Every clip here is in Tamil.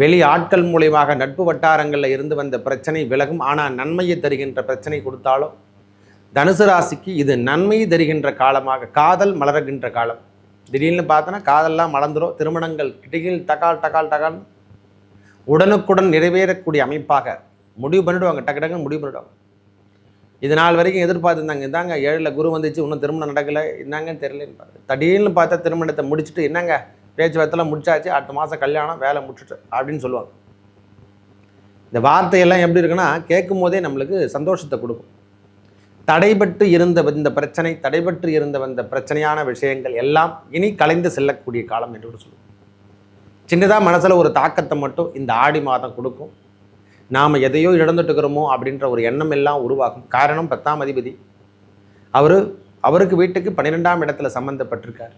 வெளி ஆட்கள் மூலியமாக நட்பு வட்டாரங்களில் இருந்து வந்த பிரச்சனை விலகும். ஆனால் நன்மையை தருகின்ற பிரச்சனை கொடுத்தாலும் தனுசு ராசிக்கு இது நன்மையை தருகின்ற காலமாக காதல் மலர்கின்ற காலம். திடீர்னு பார்த்தோன்னா காதல்லாம் மலர்ந்துடும் திருமணங்கள் கிட்டிகில் தகால் டகால் டகால் உடனுக்குடன் நிறைவேறக்கூடிய அமைப்பாக முடிவு பண்ணிடுவாங்க. டக்கு டக்குன்னு முடிவு பண்ணிடுவாங்க. இது நாள் வரைக்கும் எதிர்பார்த்துருந்தாங்க. இந்தாங்க ஏழில் குரு வந்துச்சு இன்னும் திருமணம் நடக்கலை. என்னங்கன்னு தெரியலன்னு பாரு திடீர்னு பார்த்தா திருமணத்தை முடிச்சுட்டு என்னங்க? பேச்சுவார்த்தைலாம் முடிச்சாச்சு அடுத்த மாதம் கல்யாணம் வேலை முடிச்சுட்டு அப்படின்னு சொல்லுவாங்க. இந்த வார்த்தையெல்லாம் எப்படி இருக்குன்னா கேட்கும் போதே நம்மளுக்கு சந்தோஷத்தை கொடுக்கும். தடைபட்டு இருந்த இந்த பிரச்சனை தடைபட்டு இருந்த வந்த பிரச்சனையான விஷயங்கள் எல்லாம் இனி கலைந்து செல்லக்கூடிய காலம் என்று கூட சொல்லுவோம். சின்னதாக மனசில் ஒரு தாக்கத்தை மட்டும் இந்த ஆடி மாதம் கொடுக்கும். நாம் எதையோ இழந்துட்டு இருக்கிறோமோ அப்படின்ற ஒரு எண்ணம் எல்லாம் உருவாகும். காரணம் பத்தாம் அதிபதி. அவர் அவருக்கு வீட்டுக்கு பன்னிரெண்டாம் இடத்துல சம்மந்தப்பட்டிருக்கார்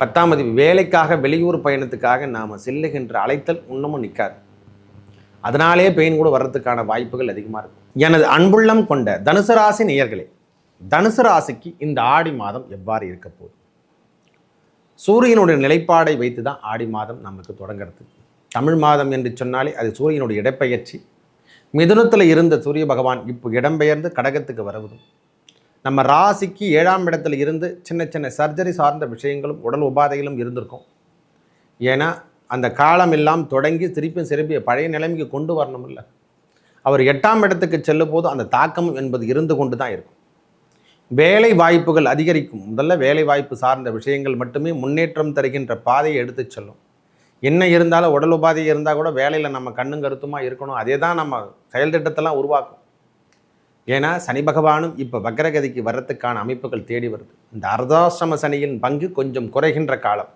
பத்தாம் வேலைக்காக வெளியூர் பயணத்துக்காக நாம் செல்லுகின்ற அழைத்தல் இன்னமும் நிற்காது அதனாலே பெயின் கூட வர்றதுக்கான வாய்ப்புகள் அதிகமாக இருக்கும். எனது அன்புள்ளம் கொண்ட தனுசு ராசி நேயர்களே தனுசு ராசிக்கு இந்த ஆடி மாதம் எவ்வாறு இருக்க போகுது? சூரியனுடைய நிலைப்பாடை வைத்து தான் ஆடி மாதம் நமக்கு தொடங்கிறது. தமிழ் மாதம் என்று சொன்னாலே அது சூரியனுடைய இடப்பெயர்ச்சி. மிதுனத்தில் இருந்த சூரிய பகவான் இப்போ இடம்பெயர்ந்து கடகத்துக்கு வருவதும் நம்ம ராசிக்கு ஏழாம் இடத்துல இருந்து சின்ன சின்ன சர்ஜரி சார்ந்த விஷயங்களும் உடல் உபாதைகளும் இருந்திருக்கும். ஏன்னா அந்த காலம் எல்லாம் தொடங்கி திருப்பி சிறப்பிய பழைய நிலைமைக்கு கொண்டு வரணும் இல்லை. அவர் எட்டாம் இடத்துக்கு செல்லும் போது அந்த தாக்கம் என்பது இருந்து கொண்டு தான் இருக்கும். வேலை வாய்ப்புகள் அதிகரிக்கும். முதல்ல வேலை வாய்ப்பு சார்ந்த விஷயங்கள் மட்டுமே முன்னேற்றம் தருகின்ற பாதையை எடுத்துச் செல்லும். என்ன இருந்தாலும் உடல் உபாதை இருந்தால் கூட வேலையில் நம்ம கண்ணும் கருத்துமாக இருக்கணும். அதே தான் நம்ம செயல் திட்டத்தெல்லாம் உருவாக்கும். ஏன்னா சனி பகவானும் இப்போ வக்ரகதிக்கு வர்றதுக்கான அமைப்புகள் தேடி வருது. இந்த அர்தாசிரம சனியின் பங்கு கொஞ்சம் குறைகின்ற காலம்.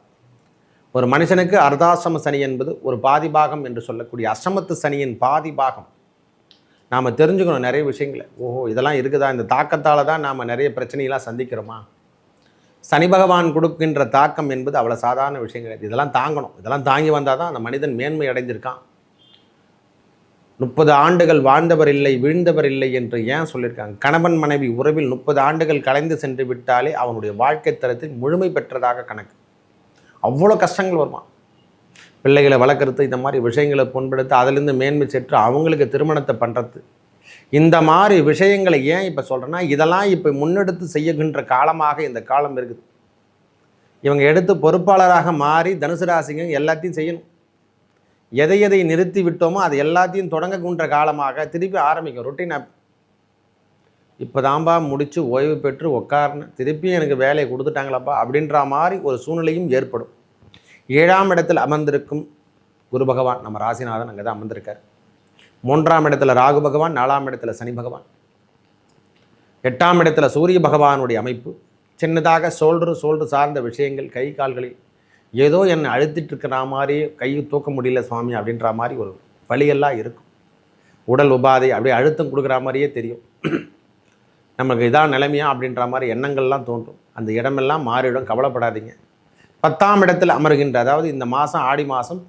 ஒரு மனுஷனுக்கு அர்தாசிரம சனி என்பது ஒரு பாதி பாகம் என்று சொல்லக்கூடிய அசமத்து சனியின் பாதி பாகம். நாம் தெரிஞ்சுக்கணும் நிறைய விஷயங்களை. ஓஹோ இதெல்லாம் இருக்குதா? இந்த தாக்கத்தால் தான் நாம் நிறைய பிரச்சனையெல்லாம் சந்திக்கிறோமா? சனி பகவான் கொடுக்கின்ற தாக்கம் என்பது அவ்வளோ சாதாரண விஷயம் கிடையாது இதெல்லாம் தாங்கணும். இதெல்லாம் தாங்கி வந்தால் தான் அந்த மனிதன் மேன்மை அடைஞ்சிருக்கான் முப்பது ஆண்டுகள் வாழ்ந்தவர் இல்லை வீழ்ந்தவர் இல்லை என்று ஏன் சொல்லியிருக்காங்க? கணவன் மனைவி உறவில் முப்பது ஆண்டுகள் கலைந்து சென்று விட்டாலே அவனுடைய வாழ்க்கை தரத்தில் முழுமை பெற்றதாக கணக்கு. அவ்வளோ கஷ்டங்கள் வருமா? பிள்ளைகளை வளர்க்குறது இந்த மாதிரி விஷயங்களை புண்படுத்தி அதிலிருந்து மேன்மை சென்று அவங்களுக்கு திருமணத்தை பண்ணுறது இந்த மாதிரி விஷயங்களை ஏன் இப்போ சொல்கிறேன்னா இதெல்லாம் இப்போ முன்னெடுத்து செய்யுகின்ற காலமாக இந்த காலம் இருக்குது. இவங்க எடுத்து பொறுப்பாளராக மாறி தனுசு ராசிங்க எல்லாத்தையும் செய்யணும். எதை எதை நிறுத்தி விட்டோமோ அது எல்லாத்தையும் தொடங்கக்குன்ற காலமாக திருப்பி ஆரம்பிக்கும். ரொட்டீன் இப்போதான்பா இப்போ தான்பா முடித்து ஓய்வு பெற்று உட்காரணும் திருப்பியும் எனக்கு வேலையை கொடுத்துட்டாங்களப்பா அப்படின்ற மாதிரி ஒரு சூழ்நிலையும் ஏற்படும். ஏழாம் இடத்தில் அமர்ந்திருக்கும் குரு பகவான் நம்ம ராசிநாதன் அங்கே தான் அமர்ந்திருக்கார். மூன்றாம் இடத்துல ராகு பகவான் நாலாம் இடத்துல சனி பகவான். எட்டாம் இடத்துல சூரிய பகவானுடைய அமைப்பு. சின்னதாக சோல்று சோல்று சார்ந்த விஷயங்கள் கை கால்களில் ஏதோ என்னை அழுத்திட்டு இருக்கிற மாதிரி கையை தூக்க முடியல சுவாமி அப்படின்ற மாதிரி ஒரு வழியெல்லாம் இருக்கும். உடல் உபாதை அப்படியே அழுத்தம் கொடுக்குற மாதிரியே தெரியும். நமக்கு இதான் நிலைமையா அப்படின்ற மாதிரி எண்ணங்கள்லாம் தோன்றும். அந்த இடமெல்லாம் மாறிடும் கவலைப்படாதீங்க. பத்தாம் இடத்தில் அமர்கின்ற அதாவது இந்த மாதம் ஆடி மாதம்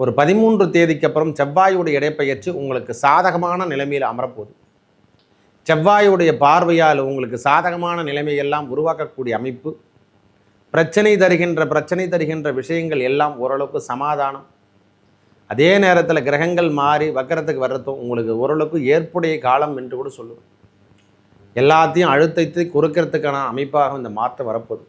ஒரு பதிமூன்று தேதிக்கு அப்புறம் செவ்வாயுடைய இடைப்பெயர்ச்சி உங்களுக்கு சாதகமான நிலைமையில் அமரப்போகுது. செவ்வாயுடைய பார்வையால் உங்களுக்கு சாதகமான நிலைமையெல்லாம் உருவாக்கக்கூடிய அமைப்பு பிரச்சனை தருகின்ற பிரச்சனை தருகின்ற விஷயங்கள் எல்லாம் ஓரளவுக்கு சமாதானம். அதே நேரத்தில் கிரகங்கள் மாறி வக்கரத்துக்கு வர்றதும் உங்களுக்கு ஓரளவுக்கு ஏற்புடைய காலம் என்று கூட சொல்லுவேன். எல்லாத்தையும் அழுத்தத்தை குறுக்கிறதுக்கான அமைப்பாக இந்த மாற்றம் வரப்போகுது.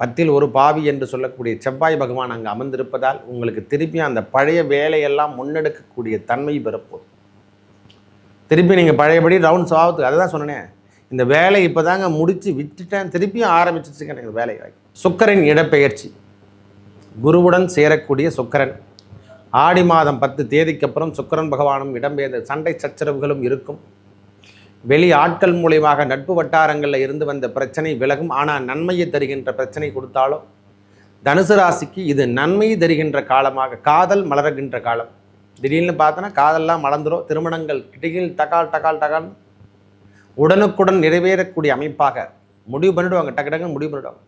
பத்தில் ஒரு பாவி என்று சொல்லக்கூடிய செவ்வாய் பகவான் அங்கே அமர்ந்திருப்பதால் உங்களுக்கு திருப்பி அந்த பழைய வேலையெல்லாம் முன்னெடுக்கக்கூடிய தன்மை பெறப்போகுது. திருப்பி நீங்கள் பழையபடி ரவுண்ட்ஸ் ஆகுது. அதை தான் சொன்னேன். இந்த வேலை இப்போ தாங்க முடித்து விட்டுட்டேன். திருப்பியும் ஆரம்பிச்சிச்சுங்க எனக்கு வேலை சுக்கரன் இடப்பெயர்ச்சி. குருவுடன் சேரக்கூடிய சுக்கரன். ஆடி மாதம் பத்து தேதிக்கு அப்புறம் சுக்கரன் பகவானும் இடம்பெயர்ந்த சண்டை சச்சரவுகளும் இருக்கும். வெளி ஆட்கள் மூலியமாக நட்பு வட்டாரங்களில் இருந்து வந்த பிரச்சனை விலகும். ஆனால் நன்மையை தருகின்ற பிரச்சனை கொடுத்தாலும் தனுசு ராசிக்கு இது நன்மையை தருகின்ற காலமாக காதல் மலர்கின்ற காலம். திடீர்னு பார்த்தோன்னா காதல்லாம் மலர்ந்துடும் திருமணங்கள் கிட்டிகில் டகால் டகால் டகால்னு உடனுக்குடன் நிறைவேறக்கூடிய அமைப்பாக முடிவு பண்ணிடுவாங்க. டக்கு டக்குன்னு முடிவு பண்ணிடுவாங்க.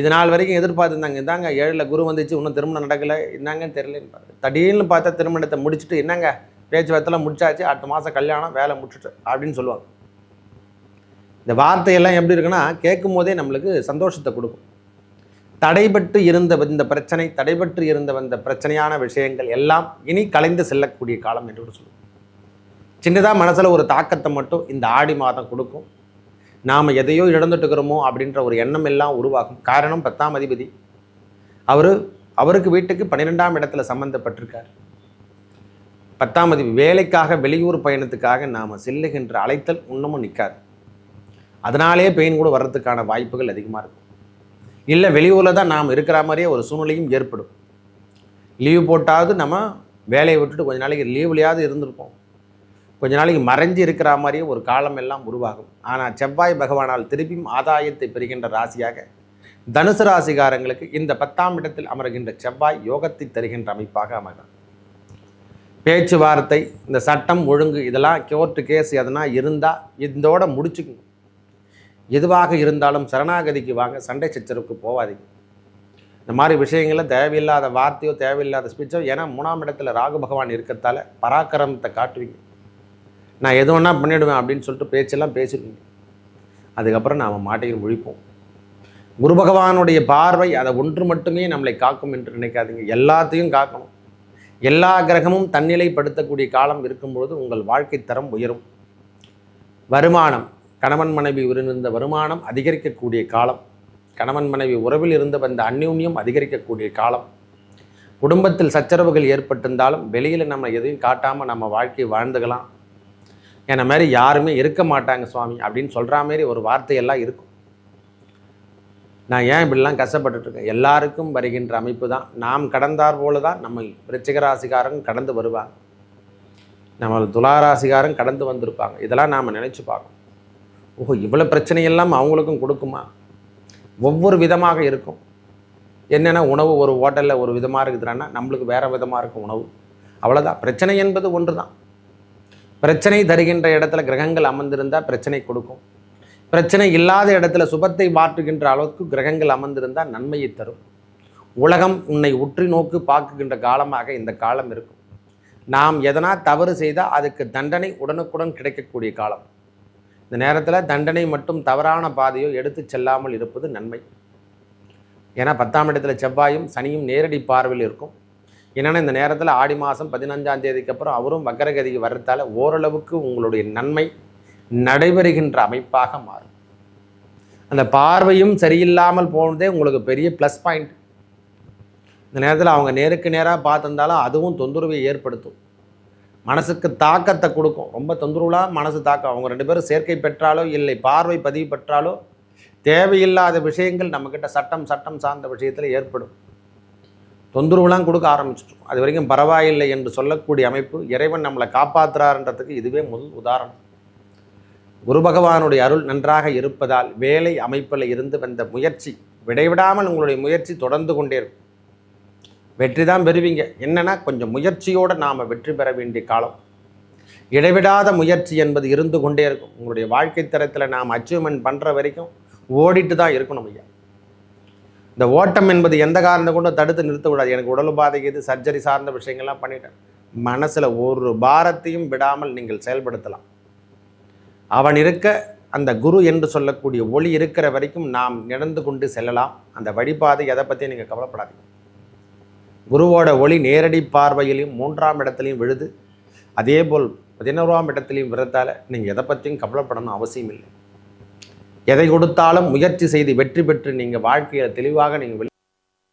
இது நாள் வரைக்கும் எதிர்பார்த்துருந்தாங்க. இதாங்க ஏழில் குரு வந்துச்சு இன்னும் திருமணம் நடக்கலை. என்னங்கன்னு தெரியலன்னு தடீர்னு திடீர்னு பார்த்தா திருமணத்தை முடிச்சுட்டு என்னங்க பேச்சுவார்த்தைலாம் முடிச்சாச்சு அடுத்த மாதம் கல்யாணம் வேலை முடிச்சுட்டு அப்படின்னு சொல்லுவாங்க. இந்த வார்த்தையெல்லாம் எப்படி இருக்குன்னா கேட்கும் போதே நம்மளுக்கு சந்தோஷத்தை கொடுக்கும். தடைபட்டு இருந்த இந்த பிரச்சனை தடைபட்டு இருந்த வந்த பிரச்சனையான விஷயங்கள் எல்லாம் இனி கலைந்து செல்லக்கூடிய காலம் என்று கூட சொல்லுவோம். சின்னதாக மனசில் ஒரு தாக்கத்தை மட்டும் இந்த ஆடி மாதம் கொடுக்கும். நாம் எதையோ இழந்துட்டுக்கிறோமோ அப்படின்ற ஒரு எண்ணம் எல்லாம் உருவாகும். காரணம் பத்தாம் அதிபதி. அவர் அவருக்கு வீட்டுக்கு பன்னிரெண்டாம் இடத்துல சம்மந்தப்பட்டிருக்கார் பத்தாம் அதிபதி வேலைக்காக வெளியூர் பயணத்துக்காக நாம் செல்லுகின்ற அழைத்தல் இன்னமும் நிற்காது அதனாலே பெயின் கூட வர்றதுக்கான வாய்ப்புகள் அதிகமாக இருக்கும். இல்லை வெளியூரில் தான் நாம் இருக்கிற மாதிரியே ஒரு சூழ்நிலையும் ஏற்படும். லீவு போட்டாவது நம்ம வேலையை விட்டுட்டு கொஞ்ச நாளைக்கு லீவ்லையாவது இருந்திருப்போம். கொஞ்ச நாளைக்கு மறைஞ்சு இருக்கிற மாதிரியே ஒரு காலம் எல்லாம் உருவாகும். ஆனால் செவ்வாய் பகவானால் திருப்பியும் ஆதாயத்தை பெறுகின்ற ராசியாக தனுசு ராசிகாரங்களுக்கு இந்த பத்தாம் இடத்தில் அமர்கின்ற செவ்வாய் யோகத்தை தருகின்ற அமைப்பாக அமைகிறார் பேச்சுவார்த்தை இந்த சட்டம் ஒழுங்கு இதெல்லாம் கோர்ட்டு கேஸ் எதனா இருந்தால் இதோட முடிச்சுக்கணும் எதுவாக இருந்தாலும் சரணாகதிக்கு வாங்க சண்டை சச்சரவுக்கு போகாதீங்க இந்த மாதிரி விஷயங்களில் தேவையில்லாத வார்த்தையோ தேவையில்லாத ஸ்பீச்சோ ஏன்னா மூணாம் இடத்துல ராகு பகவான் இருக்கிறதால பராக்கிரமத்தை காட்டுவீங்க. நான் எது வேணால் பண்ணிவிடுவேன் அப்படின்னு சொல்லிட்டு பேச்செல்லாம் பேசிடுவீங்க அதுக்கப்புறம் நாம் மாட்டையில் முழிப்போம். குரு பகவானுடைய பார்வை அதை ஒன்று மட்டுமே நம்மளை காக்கும் என்று நினைக்காதீங்க. எல்லாத்தையும் காக்கணும். எல்லா கிரகமும் தன்னிலைப்படுத்தக்கூடிய காலம் இருக்கும்பொழுது உங்கள் வாழ்க்கை தரம் உயரும். வருமானம். கணவன் மனைவி இருந்த வருமானம் அதிகரிக்கக்கூடிய காலம். கணவன் மனைவி உறவில் இருந்த வந்த அந்யூன்யம் அதிகரிக்கக்கூடிய காலம். குடும்பத்தில் சச்சரவுகள் ஏற்பட்டிருந்தாலும் வெளியில் நம்ம எதையும் காட்டாமல் நம்ம வாழ்க்கையை வாழ்ந்துக்கலாம். என்னை மாதிரி யாருமே இருக்க மாட்டாங்க சுவாமி அப்படின்னு சொல்கிற மாதிரி ஒரு வார்த்தையெல்லாம் இருக்கும். நான் ஏன் இப்படிலாம் கஷ்டப்பட்டுட்ருக்கேன்? எல்லாருக்கும் வருகின்ற அமைப்பு தான். நாம் கடந்தார் போல தான் நம்ம விருச்சிகராசிக்காரங்க கடந்து வருவாங்க. நம்ம துளாராசிக்காரங்க கடந்து வந்திருப்பாங்க. இதெல்லாம் நாம் நினச்சி பார்க்கணும். ஓஹோ இவ்வளோ பிரச்சனையெல்லாம் அவங்களுக்கும் கொடுக்குமா? ஒவ்வொரு விதமாக இருக்கும். என்னென்னா உணவு ஒரு ஹோட்டலில் ஒரு விதமாக இருக்குதுன்னா நம்மளுக்கு வேறு விதமாக இருக்கும் உணவு. அவ்வளோதான் பிரச்சனை என்பது ஒன்று தான் பிரச்சனை தருகின்ற இடத்துல கிரகங்கள் அமர்ந்திருந்தால் பிரச்சனை கொடுக்கும். பிரச்சனை இல்லாத இடத்துல சுபத்தை மாற்றுகின்ற அளவுக்கு கிரகங்கள் அமர்ந்திருந்தால் நன்மையை தரும். உலகம் உன்னை உற்றி நோக்கு பார்க்குகின்ற காலமாக இந்த காலம் இருக்கும். நாம் எதனா தவறு செய்தால் அதுக்கு தண்டனை உடனுக்குடன் கிடைக்கக்கூடிய காலம். இந்த நேரத்தில் தண்டனை மட்டும் தவறான பாதையோ எடுத்து செல்லாமல் இருப்பது நன்மை. ஏன்னா பத்தாம் இடத்துல செவ்வாயும் சனியும் நேரடி பார்வையில் இருக்கும். என்னென்னா இந்த நேரத்தில் ஆடி மாதம் பதினஞ்சாம் தேதிக்கு அப்புறம் அவரும் வக்கரகதிக்கு வர்றதால ஓரளவுக்கு உங்களுடைய நன்மை நடைபெறுகின்ற அமைப்பாக மாறும். அந்த பார்வையும் சரியில்லாமல் போனதே உங்களுக்கு பெரிய ப்ளஸ் பாயிண்ட் இந்த நேரத்தில் அவங்க நேருக்கு நேராக பார்த்துருந்தாலும் அதுவும் தொந்தரவை ஏற்படுத்தும். மனசுக்கு தாக்கத்தை கொடுக்கும். ரொம்ப தொந்தரவுலாம் மனசு தாக்கம். அவங்க ரெண்டு பேரும் சேர்க்கை பெற்றாலோ இல்லை பார்வை பதிவு பெற்றாலோ தேவையில்லாத விஷயங்கள் நம்மக்கிட்ட சட்டம் சட்டம் சார்ந்த விஷயத்தில் ஏற்படும். தொந்தரவுலாம் கொடுக்க ஆரம்பிச்சிட்டோம் அது வரைக்கும் பரவாயில்லை என்று சொல்லக்கூடிய அமைப்பு இறைவன் நம்மளை காப்பாற்றுறாருன்றதுக்கு இதுவே முதல் உதாரணம். குரு பகவானுடைய அருள் நன்றாக இருப்பதால் வேலை அமைப்பில் இருந்து வந்த முயற்சி விடைவிடாமல் உங்களுடைய முயற்சி தொடர்ந்து கொண்டே இருக்கும். வெற்றி தான் பெறுவீங்க. என்னென்னா கொஞ்சம் முயற்சியோடு நாம் வெற்றி பெற வேண்டிய காலம். இடைவிடாத முயற்சி என்பது இருந்து கொண்டே இருக்கும். உங்களுடைய வாழ்க்கை தரத்தில் நாம் அச்சீவ்மெண்ட் பண்ணுற வரைக்கும் ஓடிட்டு தான் இருக்கணும் ஐயா. இந்த ஓட்டம் என்பது எந்த காரணத்தை கொண்டு தடுத்து நிறுத்தக்கூடாது. எனக்கு உடல் உபாதைக்கு சர்ஜரி சார்ந்த விஷயங்கள்லாம் பண்ணிட்டேன். மனசில் ஒரு பாரத்தையும் விடாமல் நீங்கள் செயல்படுத்தலாம். அவன் இருக்க அந்த குரு என்று சொல்லக்கூடிய ஒளி இருக்கிற வரைக்கும் நாம் நடந்து கொண்டு செல்லலாம். அந்த வழிபாதை எதை பற்றியும் நீங்கள் கவலைப்படாதீங்க. குருவோட ஒளி நேரடி பார்வையிலையும் மூன்றாம் இடத்துலையும் விழுது. அதே போல் பதினோராம் இடத்துலையும் விழுத்தால் நீங்கள் எதை பற்றியும் கவலைப்படணும் அவசியம் இல்லை எதை கொடுத்தாலும் முயற்சி செய்து வெற்றி பெற்று நீங்கள் வாழ்க்கையில் தெளிவாக நீங்கள்